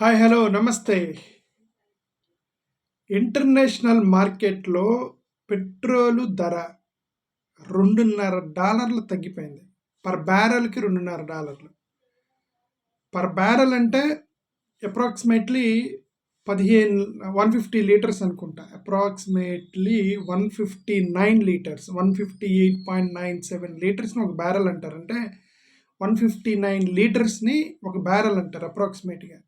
Hi hello నమస్తే. International మార్కెట్లో petrol ధర రెండున్నర డాలర్లు తగ్గిపోయింది. పర్ బ్యారల్కి రెండున్నర డాలర్లు. పర్ బ్యారల్ అంటే అప్రాక్సిమేట్లీ పదిహేను వన్ ఫిఫ్టీ లీటర్స్ అనుకుంటా. Approximately one fifty nine litres one fifty eight point nine seven లీటర్స్ని ఒక బ్యారల్ అంటారు. అంటే వన్ ఫిఫ్టీ నైన్ లీటర్స్ని ఒక బ్యారల్ అంటారు అప్రాక్సిమేట్గా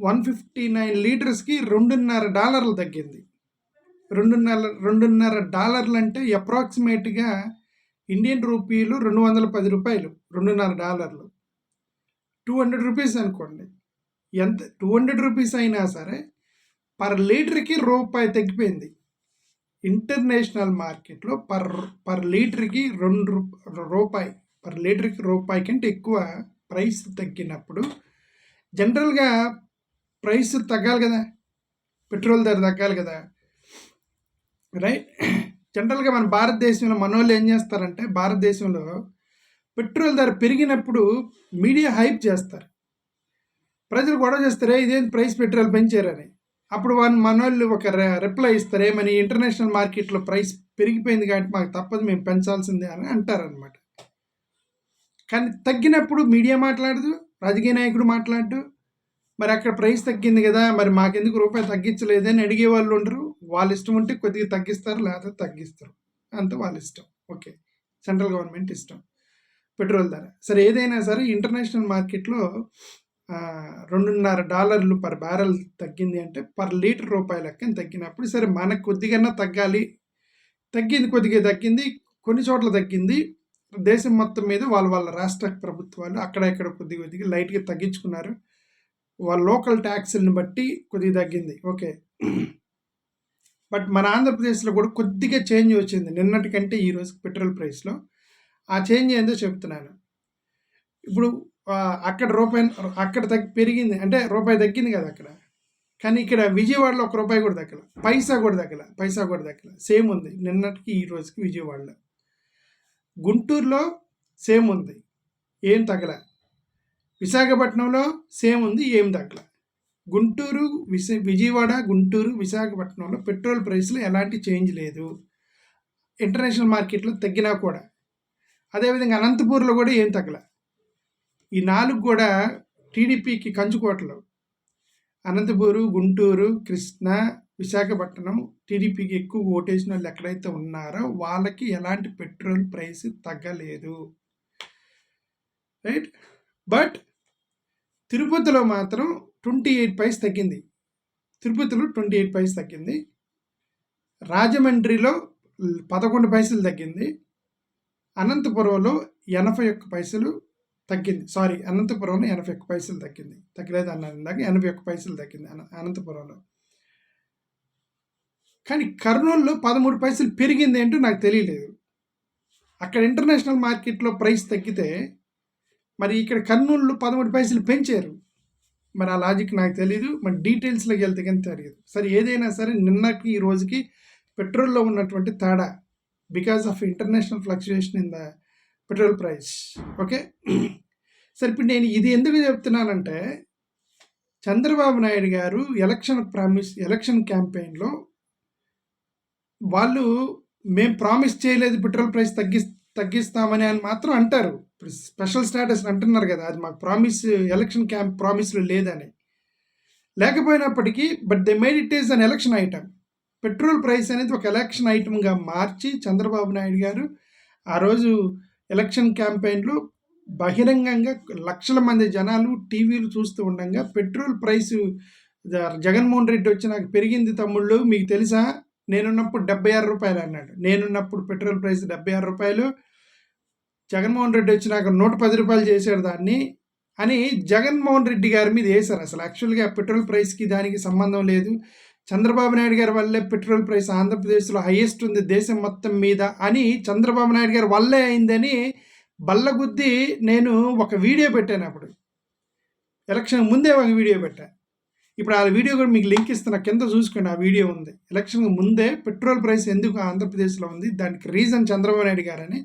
వన్ ఫిఫ్టీ నైన్ లీటర్స్కి రెండున్నర డాలర్లు తగ్గింది. రెండున్నర రెండున్నర డాలర్లు అంటే అప్రాక్సిమేట్గా ఇండియన్ రూపీలు రెండు వందల పది రూపాయలు రెండున్నర డాలర్లు. టూ హండ్రెడ్ రూపీస్ అనుకోండి. ఎంత టూ హండ్రెడ్ రూపీస్ అయినా సరే పర్ లీటర్కి రూపాయి తగ్గిపోయింది. ఇంటర్నేషనల్ మార్కెట్లో పర్ పర్ లీటర్కి రెండు రూ- రూపాయి పర్ లీటర్కి రూపాయి కంటే ఎక్కువ ప్రైస్ తగ్గినప్పుడు జనరల్గా ప్రైస్ తగ్గాలి కదా. పెట్రోల్ ధర తగ్గాలి కదా. రైట్ జనరల్గా మన భారతదేశంలో మనోళ్ళు ఏం చేస్తారంటే భారతదేశంలో పెట్రోల్ ధర పెరిగినప్పుడు మీడియా హైప్ చేస్తారు. ప్రజలు గొడవ చేస్తారే ఇదేం ప్రైస్ పెట్రోల్ పెంచారని. అప్పుడు వాళ్ళు మనోళ్ళు ఒక రిప్లై ఇస్తారు ఏమని ఇంటర్నేషనల్ మార్కెట్లో ప్రైస్ పెరిగిపోయింది కాబట్టి మాకు తప్పదు మేము పెంచాల్సిందే అని అంటారనమాట కానీ తగ్గినప్పుడు మీడియా మాట్లాడదు రాజకీయ నాయకుడు మాట్లాడు మరి అక్కడ ప్రైస్ తగ్గింది కదా మరి మాకెందుకు రూపాయి తగ్గించలేదని అడిగే వాళ్ళు ఉండరు. వాళ్ళ ఇష్టం ఉంటే కొద్దిగా తగ్గిస్తారు లేకపోతే తగ్గిస్తారు. అంత వాళ్ళ ఇష్టం. ఓకే. సెంట్రల్ గవర్నమెంట్ ఇష్టం. పెట్రోల్ ధర. సరే ఏదైనా సరే ఇంటర్నేషనల్ మార్కెట్లో రెండున్నర డాలర్లు పర్ బ్యారెల్ తగ్గింది అంటే పర్ లీటర్ రూపాయి లెక్కన తగ్గినప్పుడు సరే మనకు కొద్దిగా తగ్గాలి. తగ్గింది కొద్దిగా తగ్గింది కొన్ని చోట్ల తగ్గింది. దేశం మొత్తం మీద వాళ్ళ వాళ్ళ రాష్ట్ర ప్రభుత్వాలు అక్కడ ఇక్కడ కొద్ది కొద్దిగా లైట్గా తగ్గించుకున్నారు. వాళ్ళ లోకల్ ట్యాక్స్ని బట్టి కొద్దిగా తగ్గింది. ఓకే. బట్ మన ఆంధ్రప్రదేశ్లో కూడా కొద్దిగా చేంజ్ వచ్చింది. నిన్నటికంటే ఈరోజు ఈ పెట్రోల్ ప్రైస్లో. ఆ చేంజ్ ఏందో చెప్తున్నాను. ఇప్పుడు అక్కడ రూపాయి అక్కడ తగ్గి పెరిగింది. అంటే రూపాయి తగ్గింది కదా అక్కడ. కానీ ఇక్కడ విజయవాడలో ఒక రూపాయి కూడా తగ్గల. పైసా కూడా తగ్గల. పైసా కూడా తగ్గల. సేమ్ ఉంది. నిన్నటికి ఈ రోజుకి విజయవాడలో. గుంటూరులో సేమ్ ఉంది. ఏం తగ్గల? విశాఖపట్నంలో సేమ్ ఉంది ఏం తగ్గల. గుంటూరు విశ విజయవాడ గుంటూరు విశాఖపట్నంలో పెట్రోల్ ప్రైస్లో ఎలాంటి చేంజ్ లేదు. ఇంటర్నేషనల్ మార్కెట్లో తగ్గినా కూడా. అదేవిధంగా అనంతపూర్లో కూడా ఏం తగ్గల. ఈ నాలుగు కూడా టీడీపీకి కంచుకోటలు అనంతపూరు గుంటూరు కృష్ణా విశాఖపట్నం టీడీపీకి ఎక్కువ ఓటేసిన వాళ్ళు ఎక్కడైతే ఉన్నారో వాళ్ళకి ఎలాంటి పెట్రోల్ ప్రైస్ తగ్గలేదు. రైట్? బట్ తిరుపతిలో మాత్రం ట్వంటీ ఎయిట్ పైస్ తగ్గింది. తిరుపతిలో ట్వంటీ ఎయిట్ పైస్ తగ్గింది. రాజమండ్రిలో పదకొండు పైసలు తగ్గింది. అనంతపురంలో ఎనభై ఒక్క పైసలు తగ్గింది. సారీ అనంతపురంలో ఎనభై ఒక్క పైసలు తగ్గింది. తగ్గలేదు అన్నాను ఇందాక. ఎనభై ఒక్క పైసలు తగ్గింది అన అనంతపురంలో. కానీ కర్నూలులో పదమూడు పైసలు పెరిగింది ఏంటో నాకు తెలియలేదు. అక్కడ ఇంటర్నేషనల్ మార్కెట్లో ప్రైస్ తగ్గితే మరి ఇక్కడ కర్నూలు పదమూడు పైసలు పెంచారు. మరి ఆ లాజిక్ నాకు తెలియదు మరి డీటెయిల్స్లోకి వెళ్తే కానీ తెలియదు సరే ఏదైనా సరే నిన్నకి ఈ రోజుకి పెట్రోల్లో ఉన్నటువంటి తేడా because of international fluctuation in the petrol price okay సరే ఇప్పుడు నేను ఇది ఎందుకు చెప్తున్నానంటే చంద్రబాబు నాయుడు గారు ఎలక్షన్ ప్రామిస్ ఎలక్షన్ క్యాంపెయిన్లో వాళ్ళు మేము ప్రామిస్ చేయలేదు పెట్రోల్ ప్రైస్ తగ్గి తగ్గిస్తామని అని మాత్రం అంటారు. ఇప్పుడు స్పెషల్ స్టేటస్ అంటున్నారు కదా అది మాకు ప్రామిస్ ఎలక్షన్ క్యాంప్ ప్రామిస్లో లేదని. లేకపోయినప్పటికీ but they made it is an election item. Petrol price అనేది ఒక ఎలక్షన్ ఐటమ్గా మార్చి చంద్రబాబు నాయుడు గారు ఆ రోజు ఎలక్షన్ క్యాంపెయిన్లో బహిరంగంగా లక్షల మంది జనాలు టీవీలు చూస్తూ ఉండగా పెట్రోల్ ప్రైస్ జగన్మోహన్ రెడ్డి వచ్చి నాకు పెరిగింది తమ్ముళ్ళు మీకు తెలుసా? నేనున్నప్పుడు డెబ్బై ఆరు రూపాయలు అన్నాడు. నేనున్నప్పుడు పెట్రోల్ ప్రైస్ డెబ్బై ఆరు రూపాయలు జగన్మోహన్ రెడ్డి వచ్చి నాకు నూట పది రూపాయలు చేశారు దాన్ని అని జగన్మోహన్ రెడ్డి గారి మీద వేశారు. అసలు యాక్చువల్గా పెట్రోల్ ప్రైస్కి దానికి సంబంధం లేదు. చంద్రబాబు నాయుడు గారి వల్లే పెట్రోల్ ప్రైస్ ఆంధ్రప్రదేశ్లో హైయెస్ట్ ఉంది దేశం మొత్తం మీద అని చంద్రబాబు నాయుడు గారి వల్లే అయిందని బల్లగుద్ది నేను ఒక వీడియో పెట్టాను అప్పుడు. ఎలక్షన్ ముందే ఒక వీడియో పెట్టాను ఇప్పుడు ఆ వీడియో కూడా మీకు లింక్ ఇస్తున్నా కింద చూసుకోండి ఆ వీడియో ఉంది. ఎలక్షన్ ముందే పెట్రోల్ ప్రైస్ ఎందుకు ఆంధ్రప్రదేశ్లో ఉంది దానికి రీజన్ చంద్రబాబు నాయుడు గారని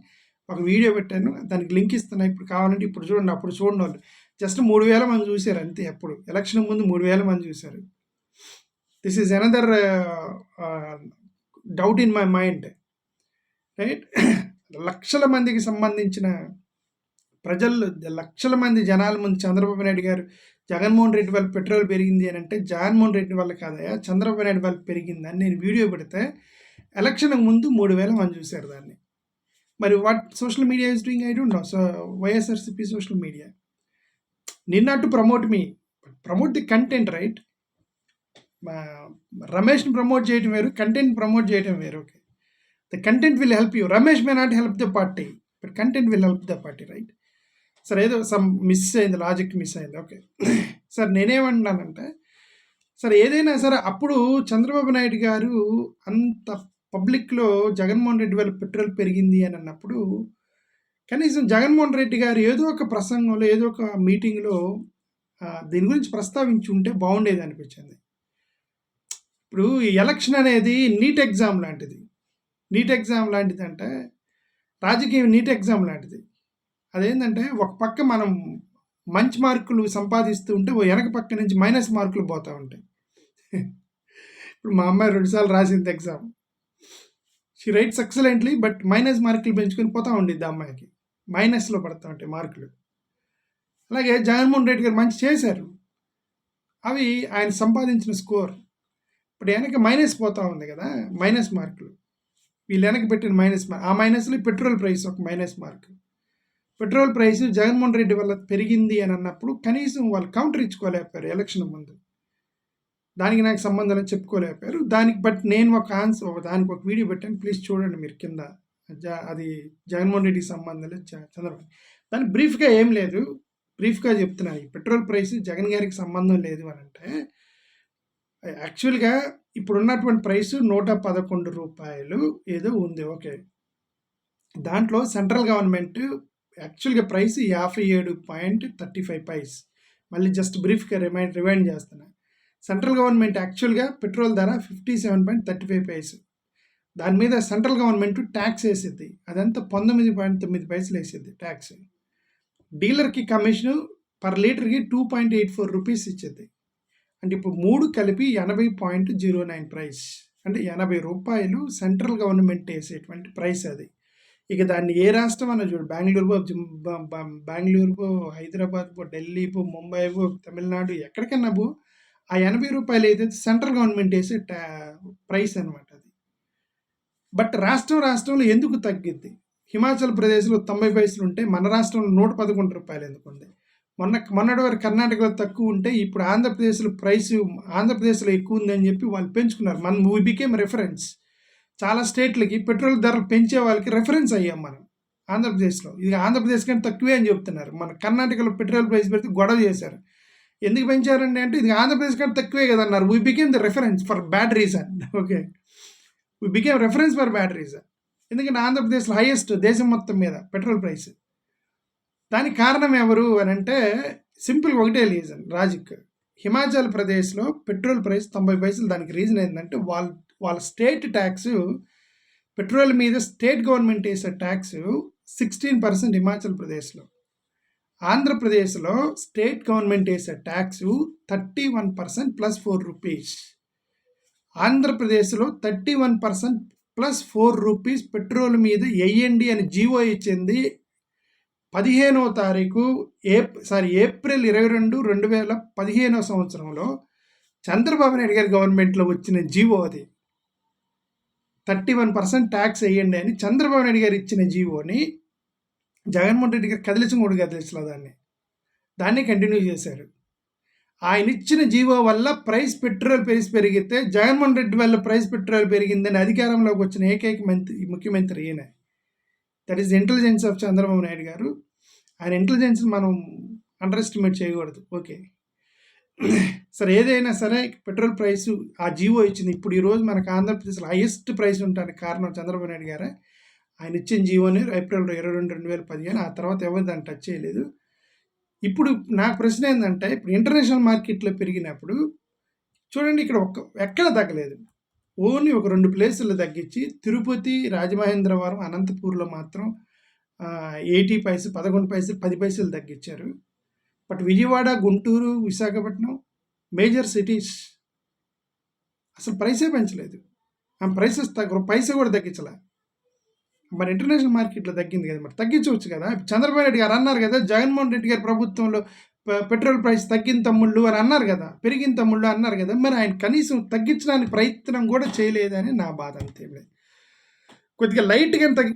ఒక వీడియో పెట్టాను దానికి లింక్ ఇస్తున్నా ఇప్పుడు కావాలంటే ఇప్పుడు చూడండి అప్పుడు చూడండి వాళ్ళు. జస్ట్ మూడు వేల మంది చూశారు అంతే అప్పుడు. ఎలక్షన్ ముందు మూడు వేల మంది చూశారు this is another doubt in my mind right లక్షల మందికి సంబంధించిన ప్రజలు లక్షల మంది జనాల ముందు చంద్రబాబు నాయుడు గారు జగన్మోహన్ రెడ్డి వల్ల పెట్రోల్ పెరిగింది అని అంటే జగన్మోహన్ రెడ్డి వల్ల కాదయా చంద్రబాబు నాయుడు వల్ల పెరిగింది అని నేను వీడియో పెడితే ఎలక్షన్కి ముందు మూడు వేల మంది చూశారు దాన్ని. మరి what social media is doing I don't know. So YSRCP social media. నిన్న to promote me promote the content right? రమేష్ని ప్రమోట్ చేయడం వేరు కంటెంట్ ప్రమోట్ చేయడం వేరు okay. The content will help you. Ramesh may not help the party but content will help the party right? Sir ఏదో some miss అయింది logic miss అయింది okay. Sir నేనేమంటున్నానంటే sir ఏదైనా సరే అప్పుడు చంద్రబాబు నాయుడు గారు అంత పబ్లిక్లో జగన్మోహన్ రెడ్డి వాళ్ళ పెట్రోల్ పెరిగింది అని అన్నప్పుడు కనీసం జగన్మోహన్ రెడ్డి గారు ఏదో ఒక ప్రసంగంలో ఏదో ఒక మీటింగ్లో దీని గురించి ప్రస్తావించి ఉంటే బాగుండేది అనిపించింది. ఇప్పుడు ఈ ఎలక్షన్ అనేది నీట్ ఎగ్జామ్ లాంటిది. నీట్ ఎగ్జామ్ లాంటిది అంటే రాజకీయం నీట్ ఎగ్జామ్ లాంటిది. అదేంటంటే ఒక పక్క మనం మంచి మార్కులు సంపాదిస్తూ ఉంటే ఓ వెనక పక్క నుంచి మైనస్ మార్కులు పోతూ ఉంటాయి. ఇప్పుడు మా అమ్మాయి రెండుసార్లు రాసింది exam. She writes excellently but minus మార్కులు పెంచుకొని పోతూ ఉండిద్ది అమ్మాయికి. మైనస్లో పడతా ఉంటాయి మార్కులు అలాగే జగన్మోహన్ రెడ్డి గారు మంచి చేశారు. అవి ఆయన సంపాదించిన స్కోర్ ఇప్పుడు వెనక మైనస్ పోతా ఉంది కదా మైనస్ మార్కులు వీళ్ళు వెనక పెట్టిన మైనస్ మార్క్ ఆ మైనస్లో పెట్రోల్ ప్రైస్ ఒక minus mark petrol price Jaganmohan Reddy వల్ల పెరిగింది అని అన్నప్పుడు కనీసం వాళ్ళు కౌంటర్ ఇచ్చుకోలేకపోయారు ఎలక్షన్ ముందు. దానికి నాకు సంబంధం చెప్పుకోలేకపోయారు. దానికి బట్ నేను ఒక ఆన్సర్ దానికి ఒక వీడియో పెట్టాను. ప్లీజ్ చూడండి మీరు కింద. అది జగన్మోహన్ రెడ్డికి సంబంధం చంద్రబాబు. దాని బ్రీఫ్గా ఏం లేదు. బ్రీఫ్గా చెప్తున్నాను పెట్రోల్ ప్రైస్ జగన్ గారికి సంబంధం లేదు అని అంటే యాక్చువల్గా ఇప్పుడు ఉన్నటువంటి ప్రైస్ నూట పదకొండు రూపాయలు ఏదో ఉంది. ఓకే. దాంట్లో సెంట్రల్ గవర్నమెంట్ యాక్చువల్గా ప్రైస్ యాభై ఏడు పాయింట్ థర్టీ ఫైవ్ పైస్. మళ్ళీ జస్ట్ బ్రీఫ్గా రిమైండ్ రిమైండ్ చేస్తున్నాను సెంట్రల్ గవర్నమెంట్ యాక్చువల్గా పెట్రోల్ ధర fifty seven point thirty five paise. దాని మీద సెంట్రల్ గవర్నమెంట్ ట్యాక్స్ వేసిద్ది. అదంతా పంతొమ్మిది పాయింట్ తొమ్మిది పైసలు వేసిద్ది ట్యాక్స్. డీలర్కి కమిషన్ పర్ లీటర్కి two point eight four rupees ఇచ్చేది అంటే ఇప్పుడు మూడు కలిపి ఎనభై పాయింట్ జీరో నైన్ ప్రైస్. అంటే ఎనభై రూపాయలు సెంట్రల్ గవర్నమెంట్ వేసేటువంటి ప్రైస్ అది. ఇక దాన్ని ఏ రాష్ట్రం అన్న చూడు బెంగళూరు బెంగళూరు హైదరాబాద్ పో ఢిల్లీ పో ముంబై పో తమిళనాడు ఎక్కడికన్నా పో ఆ ఎనభై రూపాయలు ఏదైతే సెంట్రల్ గవర్నమెంట్ వేసే ప్రైస్ అనమాట అది. బట్ రాష్ట్రం రాష్ట్రంలో ఎందుకు తగ్గిద్ది? హిమాచల్ ప్రదేశ్లో తొంభై పైసలు ఉంటే మన రాష్ట్రంలో నూట పదకొండు రూపాయలు ఎందుకు ఉంది మొన్న మొన్నటి వరకు కర్ణాటకలో తక్కువ ఉంటే ఇప్పుడు ఆంధ్రప్రదేశ్లో ప్రైస్ ఆంధ్రప్రదేశ్లో ఎక్కువ ఉందని చెప్పి వాళ్ళు పెంచుకున్నారు. మన వీ బికేమ్ రెఫరెన్స్ చాలా స్టేట్లకి పెట్రోల్ ధరలు పెంచే వాళ్ళకి రెఫరెన్స్ అయ్యాం మనం ఆంధ్రప్రదేశ్లో. ఇది ఆంధ్రప్రదేశ్ కంటే తక్కువే అని చెప్తున్నారు. మన కర్ణాటకలో పెట్రోల్ ప్రైస్ పెడితే గొడవ చేశారు. ఎందుకు పెంచారండి అంటే ఇది ఆంధ్రప్రదేశ్ కంటే తక్కువే కదా అన్నారు we became the reference for bad reason okay we became reference for bad reason ఎందుకంటే ఆంధ్రప్రదేశ్లో హైయెస్ట్ దేశం మొత్తం మీద పెట్రోల్ ప్రైస్ దానికి కారణం ఎవరు అని అంటే సింపుల్ ఒకటే రీజన్ రాజిక్ హిమాచల్ ప్రదేశ్లో పెట్రోల్ ప్రైస్ తొంభై పైసలు. దానికి రీజన్ ఏంటంటే వాళ్ళ వాళ్ళ స్టేట్ ట్యాక్స్ పెట్రోల్ మీద స్టేట్ గవర్నమెంట్ వేసే ట్యాక్స్ సిక్స్టీన్ పర్సెంట్ హిమాచల్ ప్రదేశ్లో. ఆంధ్రప్రదేశ్లో స్టేట్ గవర్నమెంట్ వేసే tax thirty one percent plus four rupees. ఆంధ్రప్రదేశ్లో thirty one percent plus four rupees petrol మీద వేయండి అని జీవో ఇచ్చింది పదిహేనవ తారీఖు ఏప్ సారీ ఏప్రిల్ ఇరవై రెండు రెండు వేల పదిహేనవ సంవత్సరంలో చంద్రబాబు నాయుడు గారి గవర్నమెంట్లో వచ్చిన జీవో అది. థర్టీ వన్ పర్సెంట్ ట్యాక్స్ వేయండి అని చంద్రబాబు నాయుడు గారు ఇచ్చిన జీవోని జగన్మోహన్ రెడ్డి గారు కదిలించం కూడా కదిలించలే దాన్ని. దాన్ని కంటిన్యూ చేశారు. ఆయన ఇచ్చిన జీవో వల్ల ప్రైస్ పెట్రోల్ ప్రైస్ పెరిగితే జగన్మోహన్ రెడ్డి వల్ల ప్రైస్ పెట్రోల్ పెరిగిందని అధికారంలోకి వచ్చిన ఏకైక మంత్రి ముఖ్యమంత్రి ఈయన. That is intelligence of Chandrababu Naidu garu. ఆయన ఇంటెలిజెన్స్ మనం అండర్ ఎస్టిమేట్ చేయకూడదు. ఓకే సరే ఏదైనా సరే పెట్రోల్ ప్రైస్ ఆ జీవో ఇచ్చింది. ఇప్పుడు ఈరోజు మనకు ఆంధ్రప్రదేశ్లో హైయెస్ట్ ప్రైస్ ఉండడానికి కారణం చంద్రబాబు నాయుడు గారే. ఆయన ఇచ్చిన జీవోని ఏప్రిల్ ఇరవై రెండు రెండు వేల పదిహేను ఆ తర్వాత ఎవరు దాన్ని టచ్ చేయలేదు. ఇప్పుడు నాకు ప్రశ్న ఏంటంటే ఇప్పుడు ఇంటర్నేషనల్ మార్కెట్లో పెరిగినప్పుడు చూడండి ఇక్కడ ఒక్క ఎక్కడ తగ్గలేదు. ఓన్లీ ఒక రెండు ప్లేసులు తగ్గించి తిరుపతి రాజమహేంద్రవరం అనంతపూర్లో మాత్రం ఎయిటీ పైసలు పదకొండు పైసలు పది పైసలు తగ్గించారు. But Vijayawada Guntur Visakhapatnam major cities అసలు ప్రైసే పెంచలేదు. ఆ ప్రైసెస్ తగ్గ పైస కూడా తగ్గించలే. మరి ఇంటర్నేషనల్ మార్కెట్లో తగ్గింది కదా మరి. తగ్గించవచ్చు కదా. చంద్రబాబు నాయుడు గారు అన్నారు కదా జగన్మోహన్ రెడ్డి గారి ప్రభుత్వంలో పెట్రోల్ ప్రైస్ తగ్గిన తమ్ముళ్ళు అని అన్నారు కదా పెరిగిన తమ్ముళ్ళు అన్నారు కదా మరి ఆయన కనీసం తగ్గించడానికి ప్రయత్నం కూడా చేయలేదని నా బాధ అంతే కొద్దిగా లైట్గా తగ్గి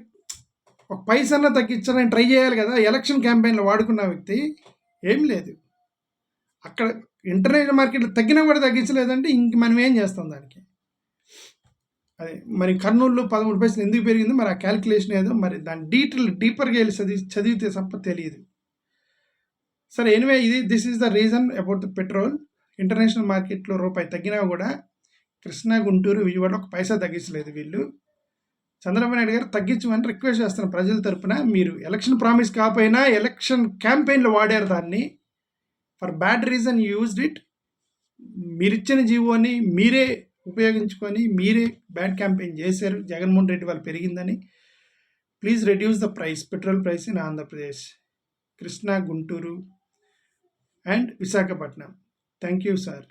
ఒక పైసన్నా తగ్గించాలని ట్రై చేయాలి కదా ఎలక్షన్ క్యాంపెయిన్లో వాడుకున్న వ్యక్తి ఏం లేదు. అక్కడ ఇంటర్నేషనల్ మార్కెట్లో తగ్గినా కూడా తగ్గించలేదంటే ఇంక మనం ఏం చేస్తాం దానికి? అది మరి కర్నూలులో పదమూడు పైసలు ఎందుకు పెరిగింది మరి ఆ క్యాలిక్యులేషన్ ఏదో మరి దాని డీటెయిల్ డీపర్గా వెళ్ళి చదివి చదివితే తప్ప తెలియదు. సరే ఎనివే ఇది this is the reason about the petrol international మార్కెట్లో రూపాయి తగ్గినా కూడా కృష్ణా గుంటూరు విజయవాడ ఒక పైసా తగ్గించలేదు వీళ్ళు. చంద్రబాబు నాయుడు గారు తగ్గించమని రిక్వెస్ట్ చేస్తున్న ప్రజల తరపున మీరు ఎలక్షన్ ప్రామిస్ కాకపోయినా ఎలక్షన్ క్యాంపెయిన్లో వాడారు దాన్ని. For bad reason used it మీరిచ్చిన జీవోని మీరే ఉపయోగించుకొని మీరే బ్యాడ్ క్యాంపెయిన్ చేశారు? జగన్మోహన్ రెడ్డి వాళ్ళు పెరిగిందని. Please reduce the price petrol price in Andhra Pradesh Krishna Guntur and Visakhapatnam. Thank you sir.